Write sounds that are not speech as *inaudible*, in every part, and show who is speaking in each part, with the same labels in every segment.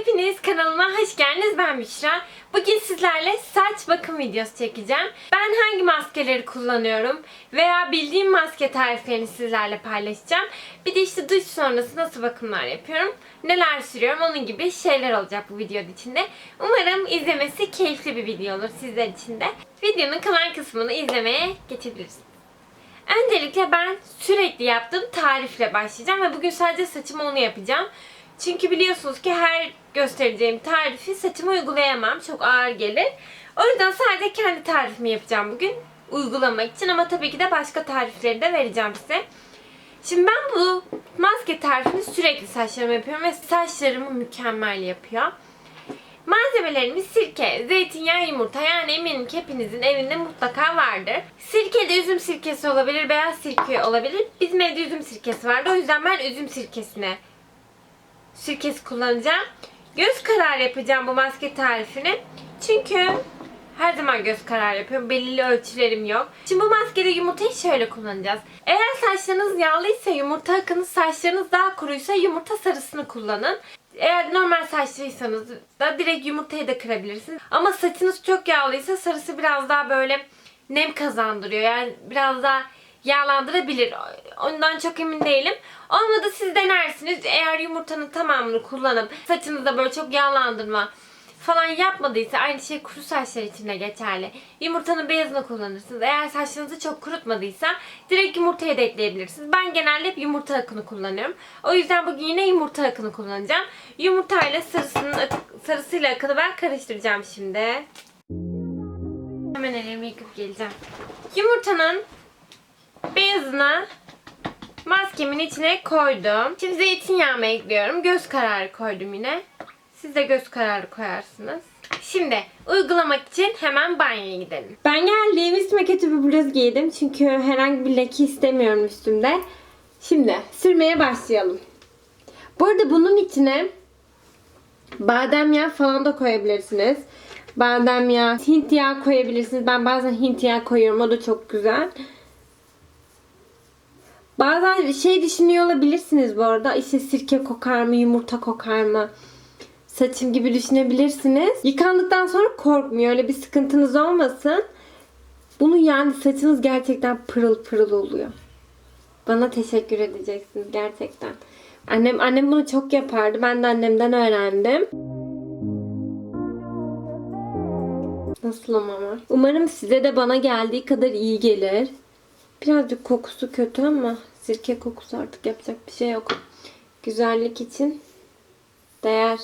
Speaker 1: Hepiniz kanalıma hoş geldiniz. Ben Büşra. Bugün sizlerle saç bakım videosu çekeceğim. Ben hangi maskeleri kullanıyorum veya bildiğim maske tariflerini sizlerle paylaşacağım. Bir de işte duş sonrası nasıl bakımlar yapıyorum, neler sürüyorum onun gibi şeyler olacak bu videonun içinde. Umarım izlemesi keyifli bir video olur sizler için de. Videonun kalan kısmını izlemeye geçebilirsiniz. Öncelikle ben sürekli yaptığım tarifle başlayacağım ve bugün sadece saçımı onu yapacağım. Çünkü biliyorsunuz ki her göstereceğim tarifi saçıma uygulayamam. Çok ağır gelir. O yüzden sadece kendi tarifimi yapacağım bugün uygulamak için ama tabii ki de başka tarifleri de vereceğim size. Şimdi ben bu maske tarifini sürekli saçlarıma yapıyorum ve saçlarımı mükemmel yapıyor. Malzemelerimiz sirke, zeytinyağı, yumurta. Yani eminim ki hepinizin evinde mutlaka vardır. Sirke de üzüm sirkesi olabilir, beyaz sirke olabilir. Bizim evde üzüm sirkesi vardı. O yüzden ben üzüm sirkesine sirkesi kullanacağım. Göz kararı yapacağım bu maske tarifini. Çünkü her zaman göz kararı yapıyorum. Belirli ölçülerim yok. Şimdi bu maskede yumurtayı şöyle kullanacağız. Eğer saçlarınız yağlıysa yumurta akınız, saçlarınız daha kuruysa yumurta sarısını kullanın. Eğer normal saçlıysanız da direkt yumurtayı da kırabilirsiniz. Ama saçınız çok yağlıysa sarısı biraz daha böyle nem kazandırıyor. Yani biraz daha yağlandırabilir. Ondan çok emin değilim. Olmadı siz denersiniz. Eğer yumurtanın tamamını kullanıp saçınızda böyle çok yağlandırma falan yapmadıysa aynı şey kuru saçlar için de geçerli. Yumurtanın beyazını kullanırsınız. Eğer saçlarınızı çok kurutmadıysa direkt yumurtaya da ekleyebilirsiniz. Ben genelde hep yumurta akını kullanıyorum. O yüzden bugün yine yumurta akını kullanacağım. Yumurtayla sarısının sarısıyla akını ben karıştıracağım şimdi. Hemen ellerimi yıkıp geleceğim. Yumurtanın beyazını maskemin içine koydum. Şimdi zeytinyağımı ekliyorum. Göz kararı koydum yine. Siz de göz kararı koyarsınız. Şimdi uygulamak için hemen banyoya gidelim. Ben geldim üstüme kötü bir bluz giydim. Çünkü herhangi bir leke istemiyorum üstümde. Şimdi sürmeye başlayalım. Bu arada bunun içine badem yağı falan da koyabilirsiniz. Badem yağı, hint yağı koyabilirsiniz. Ben bazen hint yağı koyuyorum. O da çok güzel. Bazen şey düşünüyor olabilirsiniz bu arada. İşte sirke kokar mı, yumurta kokar mı? Saçım gibi düşünebilirsiniz. Yıkandıktan sonra korkmuyor. Öyle bir sıkıntınız olmasın. Bunu yani saçınız gerçekten pırıl pırıl oluyor. Bana teşekkür edeceksiniz gerçekten. Annem annem bunu çok yapardı. Ben de annemden öğrendim. Nasıl ama? Umarım size de bana geldiği kadar iyi gelir. Birazcık kokusu kötü ama sirke kokusu artık yapacak bir şey yok. Güzellik için değer.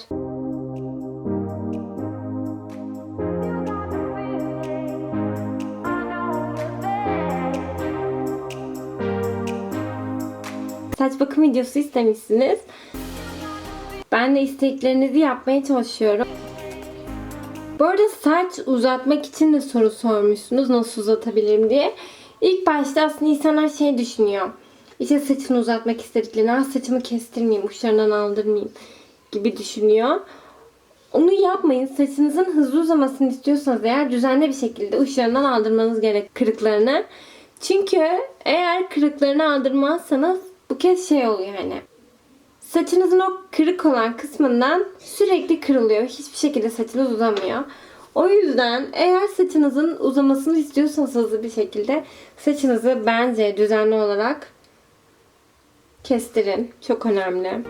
Speaker 1: Saç bakım videosu istemişsiniz. Ben de isteklerinizi yapmaya çalışıyorum. Bu arada saç uzatmak için de soru sormuşsunuz nasıl uzatabilirim diye. İlk başta aslında insanlar şey düşünüyor. İşte saçını uzatmak istediklerini, "Aa, saçımı kestirmeyeyim, uçlarından aldırmayayım gibi düşünüyor. Onu yapmayın. Saçınızın hızlı uzamasını istiyorsanız eğer düzenli bir şekilde uçlarından aldırmanız gerek kırıklarını. Çünkü eğer kırıklarını aldırmazsanız bu kez şey oluyor hani. Saçınızın o kırık olan kısmından sürekli kırılıyor. Hiçbir şekilde saçınız uzamıyor. O yüzden eğer saçınızın uzamasını istiyorsanız hızlı bir şekilde saçınızı bence düzenli olarak kestirin. Çok önemli.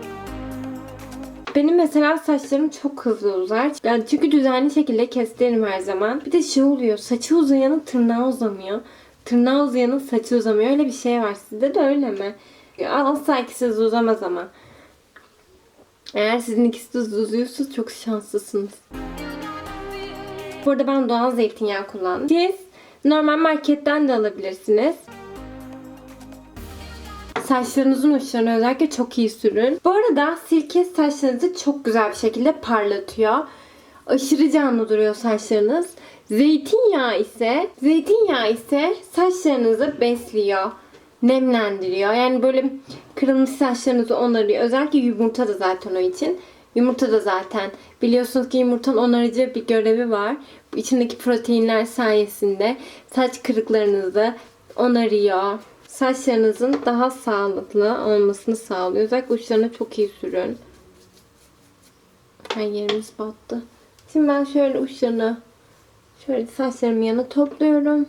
Speaker 1: Benim mesela saçlarım çok hızlı uzar. Yani çünkü düzenli şekilde kestiririm her zaman. Bir de şey oluyor. Saçı uzayanın tırnağı uzamıyor. Tırnağı uzayanın saçı uzamıyor. Öyle bir şey var. Sizde de öyle mi? Asla ikisi hızlı uzamaz ama. Eğer sizin ikisi de uzuyorsa çok şanslısınız. Burada ben doğal zeytinyağı kullandım. Siz normal marketten de alabilirsiniz. Saçlarınızın uçlarına özellikle çok iyi sürün. Bu arada sirke saçlarınızı çok güzel bir şekilde parlatıyor. Aşırı canlı duruyor saçlarınız. Zeytinyağı ise zeytinyağı ise saçlarınızı besliyor. Nemlendiriyor. Yani böyle kırılmış saçlarınızı onarıyor. Özellikle yumurta da zaten o için. Yumurta da zaten biliyorsunuz ki yumurtanın onarıcı bir görevi var. İçindeki proteinler sayesinde saç kırıklarınızı onarıyor. Saçlarınızın daha sağlıklı olmasını sağlıyor. Özellikle uçlarına çok iyi sürün. Her yerimiz battı. Şimdi ben şöyle uçlarını şöyle saçlarımın yanına topluyorum.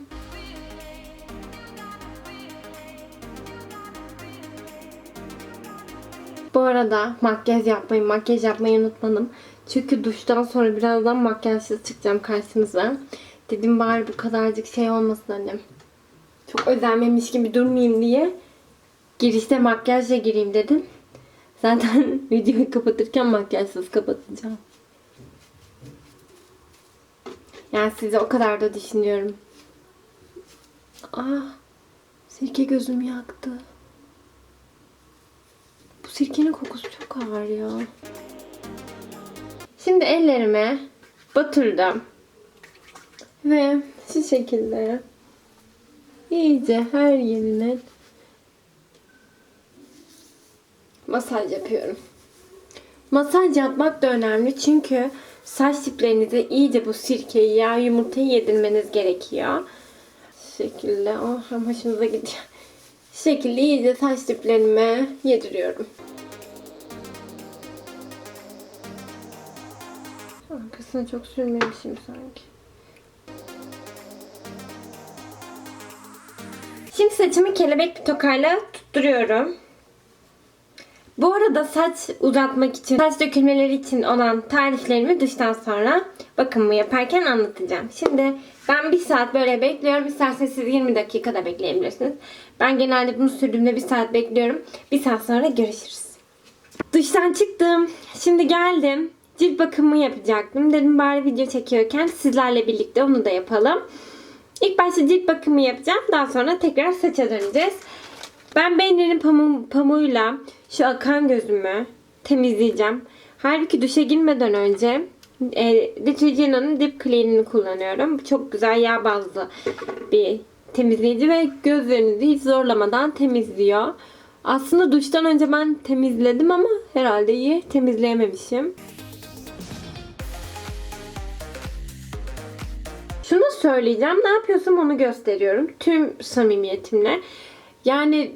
Speaker 1: Bu arada makyaj yapmayı, makyaj yapmayı unutmadım. Çünkü duştan sonra birazdan makyajsız çıkacağım karşınıza. Dedim bari bu kadarcık şey olmasın annem. Çok özenmemiş gibi durmayayım diye girişte makyajla gireyim dedim. Zaten *laughs* videoyu kapatırken makyajsız kapatacağım. Yani size o kadar da düşünüyorum. Ah, sirke gözüm yaktı. Bu sirkenin kokusu çok ağır ya. Şimdi ellerime batırdım. Ve şu şekilde iyice her yerine masaj yapıyorum. Masaj yapmak da önemli çünkü saç diplerinize iyice bu sirkeyi ya yumurtayı yedirmeniz gerekiyor. Şu şekilde oh hem hoşunuza gidiyor. Şu şekilde iyice saç diplerime yediriyorum. Arkasına çok sürmemişim sanki. Şimdi saçımı kelebek bir tokayla tutturuyorum. Bu arada saç uzatmak için, saç dökülmeleri için olan tariflerimi dıştan sonra bakımımı yaparken anlatacağım. Şimdi ben bir saat böyle bekliyorum. İsterseniz siz 20 dakikada bekleyebilirsiniz. Ben genelde bunu sürdüğümde bir saat bekliyorum. Bir saat sonra görüşürüz. Dıştan çıktım. Şimdi geldim. Cilt bakımı yapacaktım. Dedim bari video çekiyorken sizlerle birlikte onu da yapalım. İlk başta cilt bakımı yapacağım. Daha sonra tekrar saça döneceğiz. Ben beyninin pamu pamuğuyla şu akan gözümü temizleyeceğim. Halbuki duşa girmeden önce e, Neutrogena'nın Deep Clean'ini kullanıyorum. Çok güzel yağ bazlı bir temizleyici ve gözlerinizi hiç zorlamadan temizliyor. Aslında duştan önce ben temizledim ama herhalde iyi temizleyememişim. Şunu söyleyeceğim. Ne yapıyorsam onu gösteriyorum. Tüm samimiyetimle. Yani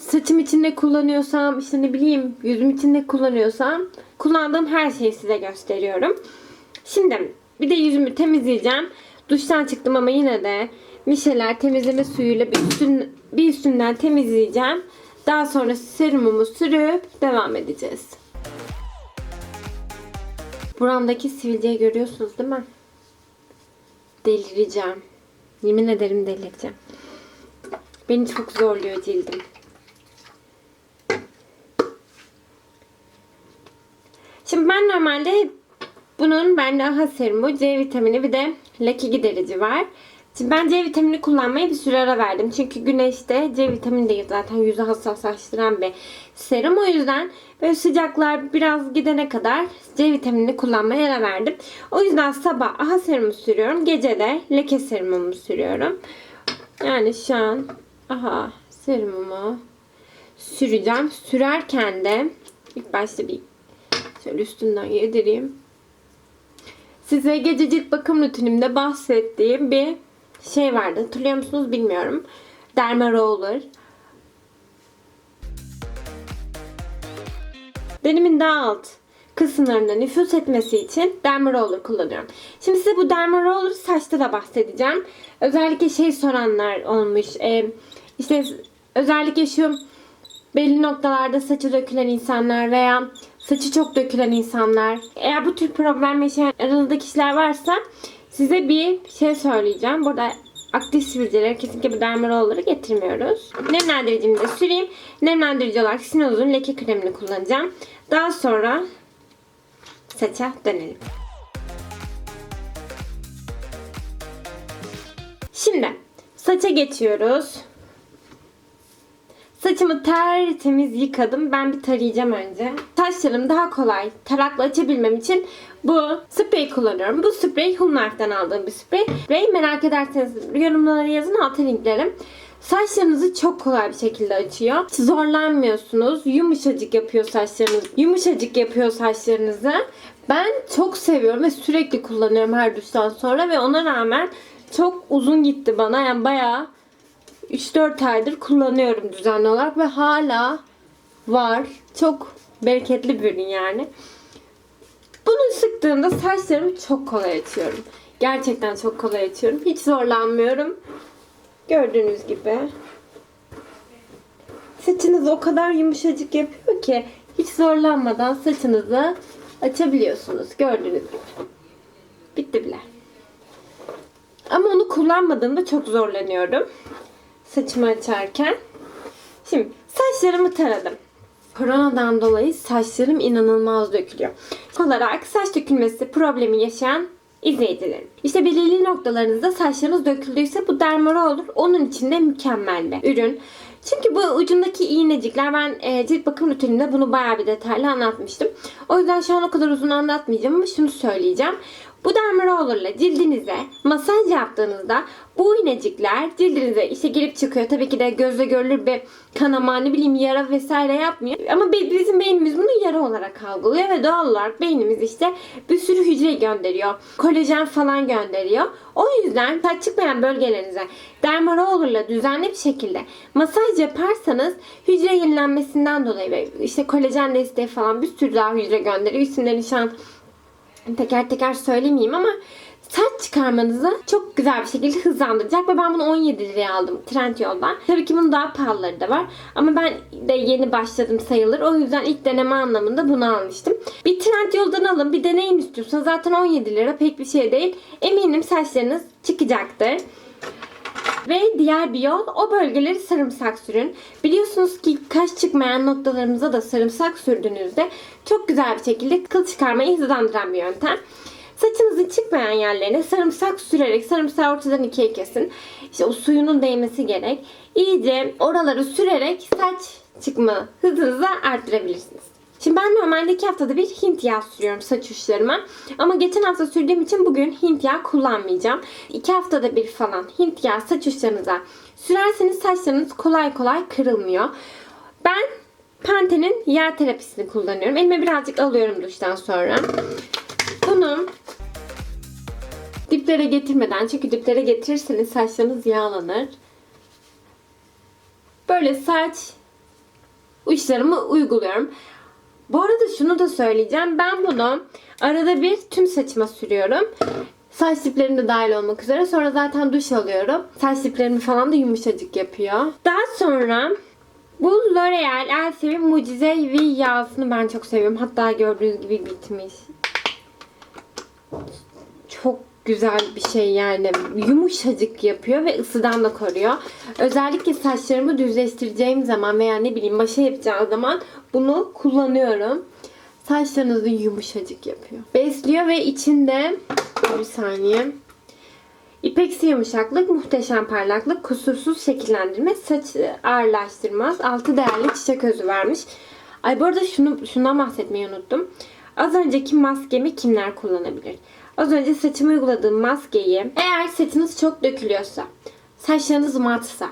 Speaker 1: saçım için ne kullanıyorsam, işte ne bileyim yüzüm için ne kullanıyorsam kullandığım her şeyi size gösteriyorum. Şimdi bir de yüzümü temizleyeceğim. Duştan çıktım ama yine de Micheller temizleme suyuyla bir, üstün, bir üstünden temizleyeceğim. Daha sonra serumumu sürüp devam edeceğiz. Buramdaki sivilceyi görüyorsunuz değil mi? Delireceğim. Yemin ederim delireceğim. Beni çok zorluyor cildim. Şimdi ben normalde bunun bende AHA serumu, C vitamini bir de leke giderici var. Şimdi ben C vitamini kullanmaya bir süre ara verdim. Çünkü güneşte C vitamini değil zaten yüzü hassaslaştıran bir serum. O yüzden böyle sıcaklar biraz gidene kadar C vitaminini kullanmaya ara verdim. O yüzden sabah AHA serumu sürüyorum. Gece de leke serumumu sürüyorum. Yani şu an AHA serumumu süreceğim. Sürerken de ilk başta bir şöyle üstünden yedireyim. Size gece cilt bakım rutinimde bahsettiğim bir şey vardı. Hatırlıyor musunuz bilmiyorum. Derma Roller. Derimin daha alt kısımlarına nüfuz etmesi için Derma Roller kullanıyorum. Şimdi size bu Derma Roller saçta da bahsedeceğim. Özellikle şey soranlar olmuş. Ee, işte özellikle şu belli noktalarda saçı dökülen insanlar veya saçı çok dökülen insanlar. Eğer bu tür problem yaşayan aranızda kişiler varsa size bir şey söyleyeceğim. Burada aktif sivilceleri kesinlikle bu dermarolları getirmiyoruz. Nemlendiricimi de süreyim. Nemlendirici olarak Sinoz'un leke kremini kullanacağım. Daha sonra saça dönelim. Şimdi saça geçiyoruz. Saçımı tertemiz yıkadım. Ben bir tarayacağım önce. Saçlarımı daha kolay tarakla açabilmem için bu sprey kullanıyorum. Bu sprey Humlark'tan aldığım bir sprey. Sprey merak ederseniz yorumlara yazın altı linklerim. Saçlarınızı çok kolay bir şekilde açıyor. Hiç zorlanmıyorsunuz. Yumuşacık yapıyor saçlarınızı. Yumuşacık yapıyor saçlarınızı. Ben çok seviyorum ve sürekli kullanıyorum her duştan sonra ve ona rağmen çok uzun gitti bana. Yani bayağı 3-4 aydır kullanıyorum düzenli olarak ve hala var. Çok bereketli bir ürün yani. Bunu sıktığımda saçlarımı çok kolay açıyorum. Gerçekten çok kolay açıyorum. Hiç zorlanmıyorum. Gördüğünüz gibi. Saçınızı o kadar yumuşacık yapıyor ki hiç zorlanmadan saçınızı açabiliyorsunuz. Gördüğünüz gibi. Bitti bile. Ama onu kullanmadığımda çok zorlanıyorum. Saçımı açarken. Şimdi saçlarımı taradım. Koronadan dolayı saçlarım inanılmaz dökülüyor. Olarak saç dökülmesi problemi yaşayan izleyicilerim. İşte belirli noktalarınızda saçlarınız döküldüyse bu dermara olur. Onun için de mükemmel bir ürün. Çünkü bu ucundaki iğnecikler ben e, cilt bakım rutininde bunu bayağı bir detaylı anlatmıştım. O yüzden şu an o kadar uzun anlatmayacağım ama şunu söyleyeceğim. Bu dermarollerle cildinize masaj yaptığınızda bu iğnecikler cildinize işte girip çıkıyor. Tabii ki de gözle görülür bir kanama ne bileyim yara vesaire yapmıyor. Ama bizim beynimiz bunu yara olarak algılıyor ve doğal olarak beynimiz işte bir sürü hücre gönderiyor. Kolajen falan gönderiyor. O yüzden saç çıkmayan bölgelerinize dermarollerle düzenli bir şekilde masaj yaparsanız hücre yenilenmesinden dolayı ve işte kolajen desteği falan bir sürü daha hücre gönderiyor. İsimlerini şu an teker teker söylemeyeyim ama saç çıkarmanızı çok güzel bir şekilde hızlandıracak ve ben bunu 17 liraya aldım Trendyol'dan. Tabii ki bunun daha pahalıları da var ama ben de yeni başladım sayılır. O yüzden ilk deneme anlamında bunu almıştım. Bir Trendyol'dan alın bir deneyin istiyorsanız zaten 17 lira pek bir şey değil. Eminim saçlarınız çıkacaktır. Ve diğer bir yol o bölgeleri sarımsak sürün. Biliyorsunuz ki kaş çıkmayan noktalarımıza da sarımsak sürdüğünüzde çok güzel bir şekilde kıl çıkarmayı hızlandıran bir yöntem. Saçınızın çıkmayan yerlerine sarımsak sürerek sarımsağı ortadan ikiye kesin. İşte o suyunun değmesi gerek. İyice oraları sürerek saç çıkma hızınızı arttırabilirsiniz. Şimdi ben normalde iki haftada bir Hint yağı sürüyorum saç uçlarıma. Ama geçen hafta sürdüğüm için bugün Hint yağı kullanmayacağım. İki haftada bir falan Hint yağı saç uçlarınıza sürerseniz saçlarınız kolay kolay kırılmıyor. Ben Pantene'in yağ terapisini kullanıyorum. Elime birazcık alıyorum duştan sonra. Bunu diplere getirmeden çünkü diplere getirirseniz saçlarınız yağlanır. Böyle saç uçlarımı uyguluyorum. Bu arada şunu da söyleyeceğim. Ben bunu arada bir tüm saçıma sürüyorum. Saç diplerim dahil olmak üzere. Sonra zaten duş alıyorum. Saç diplerimi falan da yumuşacık yapıyor. Daha sonra bu L'Oreal Elsevie Mucizevi yağsını ben çok seviyorum. Hatta gördüğünüz gibi bitmiş. Çok güzel bir şey yani. Yumuşacık yapıyor ve ısıdan da koruyor. Özellikle saçlarımı düzleştireceğim zaman veya ne bileyim maşa yapacağım zaman bunu kullanıyorum. Saçlarınızı yumuşacık yapıyor. Besliyor ve içinde bir saniye. İpeksi yumuşaklık, muhteşem parlaklık, kusursuz şekillendirme, saçı ağırlaştırmaz. Altı değerli çiçek özü vermiş. Ay bu arada şunu, şundan bahsetmeyi unuttum. Az önceki maskemi kimler kullanabilir? Az önce saçıma uyguladığım maskeyi eğer saçınız çok dökülüyorsa, saçlarınız matsa,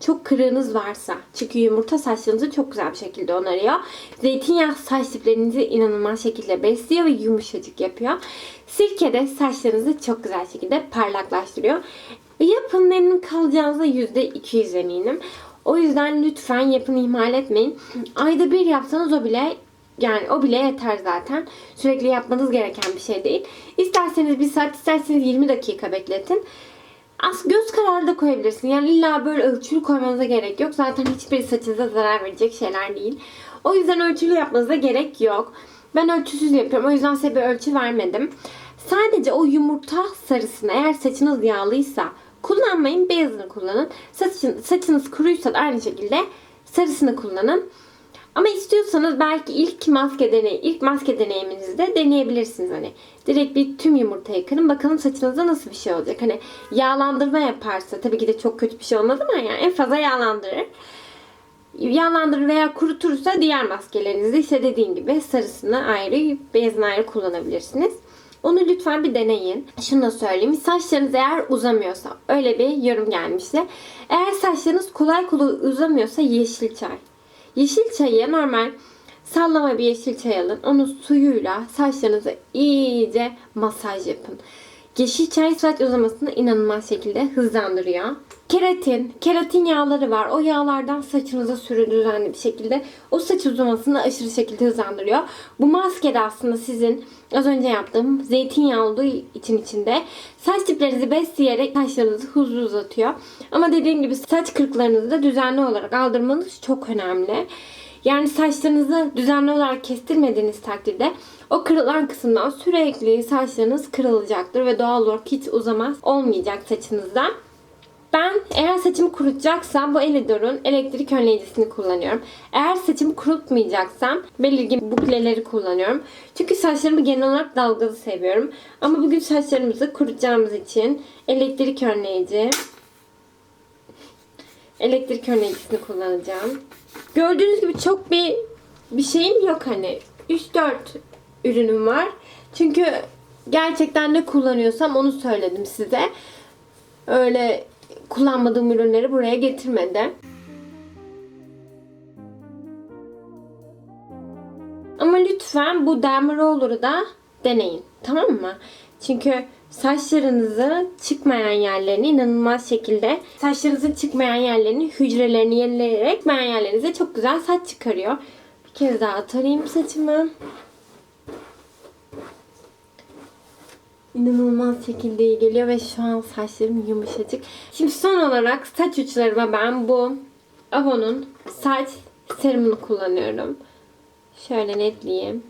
Speaker 1: çok kırığınız varsa çünkü yumurta saçlarınızı çok güzel bir şekilde onarıyor. Zeytinyağı saç diplerinizi inanılmaz şekilde besliyor ve yumuşacık yapıyor. Sirke de saçlarınızı çok güzel şekilde parlaklaştırıyor. Yapın memnun kalacağınıza %200 eminim. O yüzden lütfen yapın ihmal etmeyin. Ayda bir yapsanız o bile yani o bile yeter zaten. Sürekli yapmanız gereken bir şey değil. İsterseniz bir saat, isterseniz 20 dakika bekletin. As göz kararı da koyabilirsin. Yani illa böyle ölçülü koymanıza gerek yok. Zaten hiçbir saçınıza zarar verecek şeyler değil. O yüzden ölçülü yapmanıza gerek yok. Ben ölçüsüz yapıyorum. O yüzden size bir ölçü vermedim. Sadece o yumurta sarısını eğer saçınız yağlıysa kullanmayın. Beyazını kullanın. Saçın, saçınız kuruysa da aynı şekilde sarısını kullanın. Ama istiyorsanız belki ilk maske deney, ilk maske deneyiminizde deneyebilirsiniz hani. Direkt bir tüm yumurtayı kırın bakalım saçınızda nasıl bir şey olacak. Hani yağlandırma yaparsa tabii ki de çok kötü bir şey olmaz ama yani en fazla yağlandırır. Yağlandırır veya kurutursa diğer maskelerinizde işte dediğim gibi sarısını ayrı, beyazını ayrı kullanabilirsiniz. Onu lütfen bir deneyin. Şunu da söyleyeyim. Saçlarınız eğer uzamıyorsa, öyle bir yorum gelmişti. Eğer saçlarınız kolay kolay uzamıyorsa yeşil çay. Yeşil çayı normal sallama bir yeşil çay alın. Onu suyuyla saçlarınıza iyice masaj yapın. Yeşil çay saç uzamasını inanılmaz şekilde hızlandırıyor. Keratin, keratin yağları var. O yağlardan saçınıza sürün düzenli bir şekilde. O saç uzamasını aşırı şekilde hızlandırıyor. Bu maske de aslında sizin az önce yaptığım zeytinyağı olduğu için içinde saç diplerinizi besleyerek saçlarınızı hızlı uzatıyor. Ama dediğim gibi saç kırıklarınızı da düzenli olarak aldırmanız çok önemli. Yani saçlarınızı düzenli olarak kestirmediğiniz takdirde o kırılan kısımdan sürekli saçlarınız kırılacaktır ve doğal olarak hiç uzamaz olmayacak saçınızdan. Ben eğer saçımı kurutacaksam bu Elidor'un elektrik önleyicisini kullanıyorum. Eğer saçımı kurutmayacaksam belirgin bukleleri kullanıyorum. Çünkü saçlarımı genel olarak dalgalı seviyorum. Ama bugün saçlarımızı kurutacağımız için elektrik önleyici elektrik önleyicisini kullanacağım. Gördüğünüz gibi çok bir bir şeyim yok hani. 3-4 ürünüm var. Çünkü gerçekten ne kullanıyorsam onu söyledim size. Öyle kullanmadığım ürünleri buraya getirmedim. Ama lütfen bu derma roller'ı da deneyin. Tamam mı? Çünkü saçlarınızı çıkmayan yerlerini inanılmaz şekilde saçlarınızın çıkmayan yerlerini hücrelerini yenileyerek çıkmayan yerlerinize çok güzel saç çıkarıyor. Bir kez daha tarayayım saçımı. İnanılmaz şekilde iyi geliyor ve şu an saçlarım yumuşacık. Şimdi son olarak saç uçlarıma ben bu Avon'un saç serumunu kullanıyorum. Şöyle netleyeyim.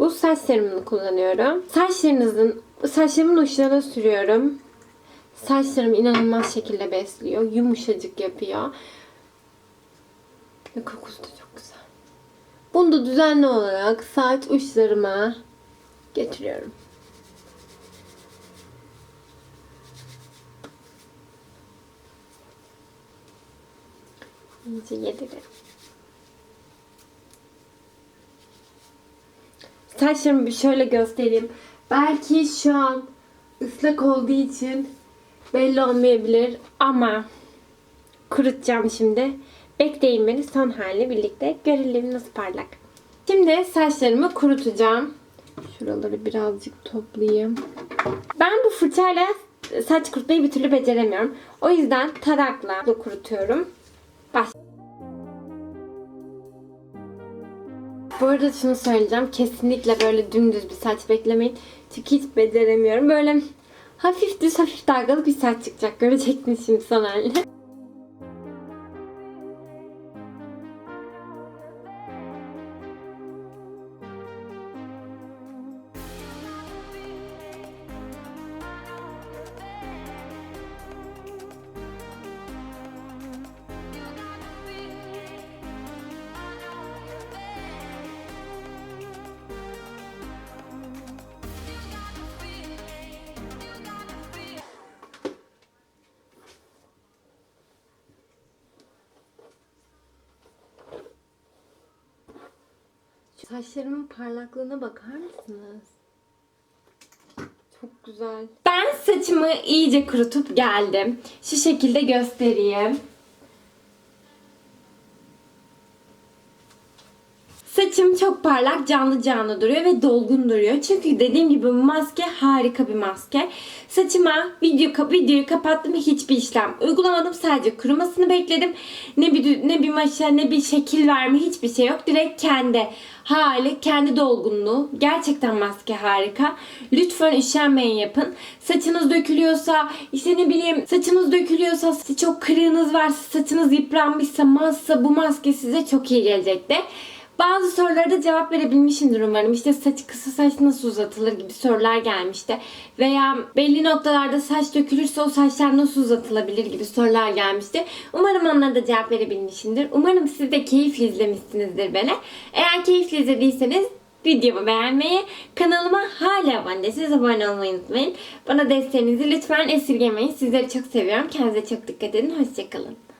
Speaker 1: Bu saç serumunu kullanıyorum. Saçlarınızın saçlarımın uçlarına sürüyorum. Saçlarım inanılmaz şekilde besliyor. Yumuşacık yapıyor. Ve kokusu da çok güzel. Bunu da düzenli olarak saç uçlarıma getiriyorum. İyice yedirelim. Saçlarımı bir şöyle göstereyim. Belki şu an ıslak olduğu için belli olmayabilir ama kurutacağım şimdi. Bekleyin beni son haliyle birlikte görelim nasıl parlak. Şimdi saçlarımı kurutacağım. Şuraları birazcık toplayayım. Ben bu fırçayla saç kurutmayı bir türlü beceremiyorum. O yüzden tarakla kurutuyorum. Bu arada şunu söyleyeceğim. Kesinlikle böyle dümdüz bir saç beklemeyin. Çünkü hiç beceremiyorum. Böyle hafif düz hafif dalgalı bir saç çıkacak. Göreceksiniz şimdi son. Saçlarımın parlaklığına bakar mısınız? Çok güzel. Ben saçımı iyice kurutup geldim. Şu şekilde göstereyim. Saçım çok parlak, canlı canlı duruyor ve dolgun duruyor. Çünkü dediğim gibi maske harika bir maske. Saçıma video videoyu kapattım ve hiçbir işlem uygulamadım. Sadece kurumasını bekledim. Ne bir ne bir maşa ne bir şekil verme hiçbir şey yok. Direkt kendi hali, kendi dolgunluğu. Gerçekten maske harika. Lütfen üşenmeyin yapın. Saçınız dökülüyorsa, işte ne bileyim saçınız dökülüyorsa, çok kırığınız varsa, saçınız yıpranmışsa, massa bu maske size çok iyi gelecektir. Bazı sorulara da cevap verebilmişimdir umarım. İşte saç kısa saç nasıl uzatılır gibi sorular gelmişti. Veya belli noktalarda saç dökülürse o saçlar nasıl uzatılabilir gibi sorular gelmişti. Umarım onlara da cevap verebilmişimdir. Umarım siz de keyifli izlemişsinizdir beni. Eğer keyifli izlediyseniz videomu beğenmeyi, kanalıma hala abone değilseniz abone olmayı unutmayın. Bana desteğinizi lütfen esirgemeyin. Sizleri çok seviyorum. Kendinize çok dikkat edin. Hoşçakalın.